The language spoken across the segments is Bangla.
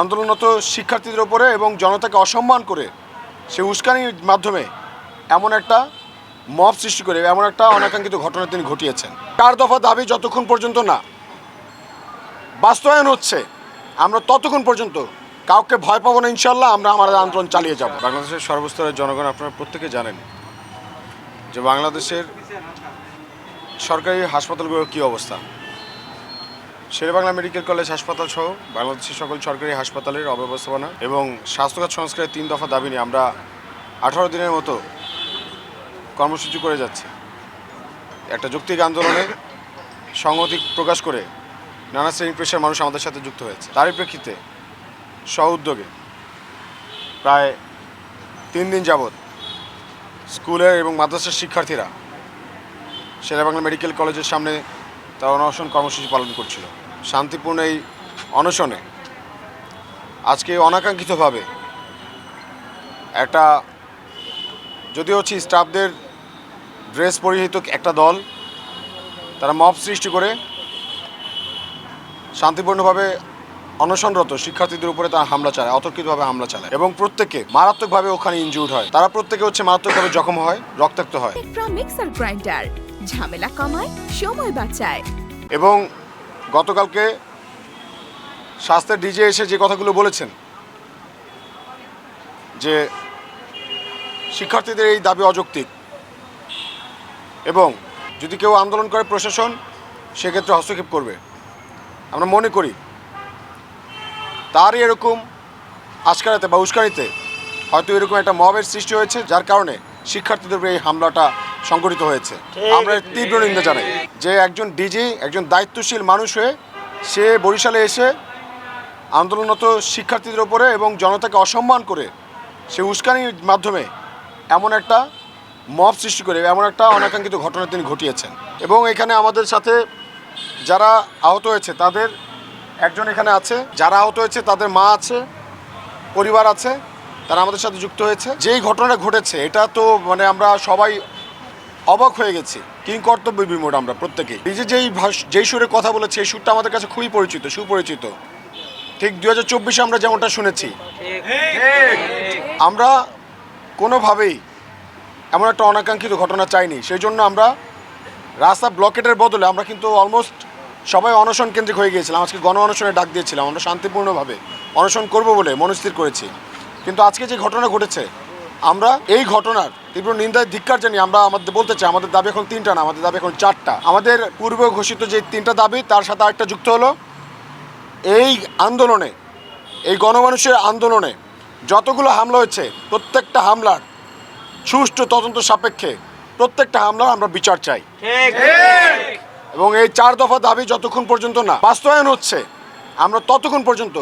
আন্দোলনরত শিক্ষার্থীদের ওপরে এবং জনতাকে অসম্মান করে সে উস্কানির মাধ্যমে এমন একটা মব সৃষ্টি করে, এমন একটা অনাকাঙ্ক্ষিত ঘটনা তিনি ঘটিয়েছেন। চার দফা দাবি যতক্ষণ পর্যন্ত না, বাস্তবায়ন হচ্ছে, আমরা ততক্ষণ পর্যন্ত কাউকে ভয় পাবো না ইনশাল্লাহ আমরা আমাদের আন্দোলন চালিয়ে যাব। বাংলাদেশের সর্বস্তরের জনগণ আপনারা প্রত্যেকে জানেন যে বাংলাদেশের সরকারি হাসপাতালগুলোর কী অবস্থা। শেরেবাংলা মেডিকেল কলেজ হাসপাতাল সহ বাংলাদেশের সকল সরকারি হাসপাতালের অব্যবস্থাপনা এবং স্বাস্থ্যখাত সংস্কারের তিন দফা দাবি নিয়ে আমরা আঠারো দিনের মতো কর্মসূচি করে যাচ্ছি। একটা যৌক্তিক আন্দোলনে সংহতি প্রকাশ করে নানা শ্রেণি পেশার মানুষ আমাদের সাথে যুক্ত হয়েছে। তারই প্রেক্ষিতে স্ব উদ্যোগে প্রায় তিন দিন যাবৎ স্কুলের এবং মাদ্রাসার শিক্ষার্থীরা শেরেবাংলা মেডিকেল কলেজের সামনে তারা অনশন কর্মসূচি পালন করছিল। শান্তিপূর্ণ এই অনশনে আজকে অনাকাঙ্ক্ষিতভাবে একটা যদিও হচ্ছে স্টাফদের ড্রেস পরিহিত একটা দল তারা মব সৃষ্টি করে শান্তিপূর্ণভাবে অনশনরত শিক্ষার্থীদের উপরে তারা হামলা চালায় অতর্কিতভাবে হামলা চালায় এবং প্রত্যেকে মারাত্মকভাবে ওখানে ইনজুর্ড হয়। তারা প্রত্যেকে হচ্ছে মারাত্মকভাবে জখম হয় রক্তাক্ত হয়। মিক্সার গ্রাইন্ডার ঝামেলা কমায় সময় বাঁচায়। এবং গতকালকে স্বাস্থ্যের ডিজে এসে যে কথাগুলো বলেছেন, যে শিক্ষার্থীদের এই দাবি অযৌক্তিক এবং যদি কেউ আন্দোলন করে প্রশাসন, সেক্ষেত্রে হস্তক্ষেপ করবে। আমরা মনে করি, তারই এরকম আজকারাতে বা উস্কানিতে হয়তো এরকম একটা মবের সৃষ্টি হয়েছে, যার কারণে শিক্ষার্থীদের এই হামলাটা সংঘটিত হয়েছে। আমরা তীব্র নিন্দা জানাই। যে একজন ডিজি একজন দায়িত্বশীল মানুষ হয়ে সে বরিশালে এসে আন্দোলনরত শিক্ষার্থীদের ওপরে এবং জনতাকে অসম্মান করে সে উস্কানির মাধ্যমে এমন একটা মব সৃষ্টি করে এমন একটা অনাকাঙ্ক্ষিত ঘটনা তিনি ঘটিয়েছেন। এবং এখানে আমাদের সাথে যারা আহত হয়েছে তাদের একজন এখানে আছে। যারা আহত হয়েছে তাদের মা আছে পরিবার আছে তারা আমাদের সাথে যুক্ত হয়েছে। যেই ঘটনাটা ঘটেছে এটা তো মানে আমরা সবাই অবাক হয়ে গেছি। কিং কর্তব্য বিমোড আমরা প্রত্যেকেই। যে যেই যেই সুরে কথা বলেছে, এই সুরটা আমাদের কাছে খুবই পরিচিত, সুপরিচিত। ঠিক দু হাজার চব্বিশে আমরা যেমনটা শুনেছি, আমরা কোনোভাবেই এমন একটা অনাকাঙ্ক্ষিত ঘটনা চাইনি। সেই জন্য আমরা রাস্তা ব্লকেটের বদলে আমরা কিন্তু অলমোস্ট সবাই অনশন কেন্দ্রিক হয়ে গিয়েছিলাম। আজকে গণ অনশনে ডাক দিয়েছিলাম। আমরা শান্তিপূর্ণভাবে অনশন করব বলে মনস্থির করেছি। কিন্তু আজকে যে ঘটনা ঘটেছে আমরা এই ঘটনার তীব্র নিন্দায় ধিক্কার জানি আমরা আমাদের বলতে চাই আমাদের দাবি এখন তিনটা না আমাদের দাবি এখন চারটা। আমাদের পূর্ব ঘোষিত যে তিনটা দাবি তার সাথে আরেকটা যুক্ত হলো এই আন্দোলনে এই গণমানুষের আন্দোলনে যতগুলো হামলা হয়েছে প্রত্যেকটা হামলার সুষ্ঠু তদন্ত সাপেক্ষে প্রত্যেকটা হামলার আমরা বিচার চাই। এবং এই চার দফা দাবি যতক্ষণ পর্যন্ত না বাস্তবায়ন হচ্ছে আমরা ততক্ষণ পর্যন্ত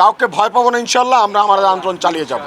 কাউকে ভয় পাবো না ইনশাল্লাহ আমরা আমাদের আন্দোলন চালিয়ে যাব।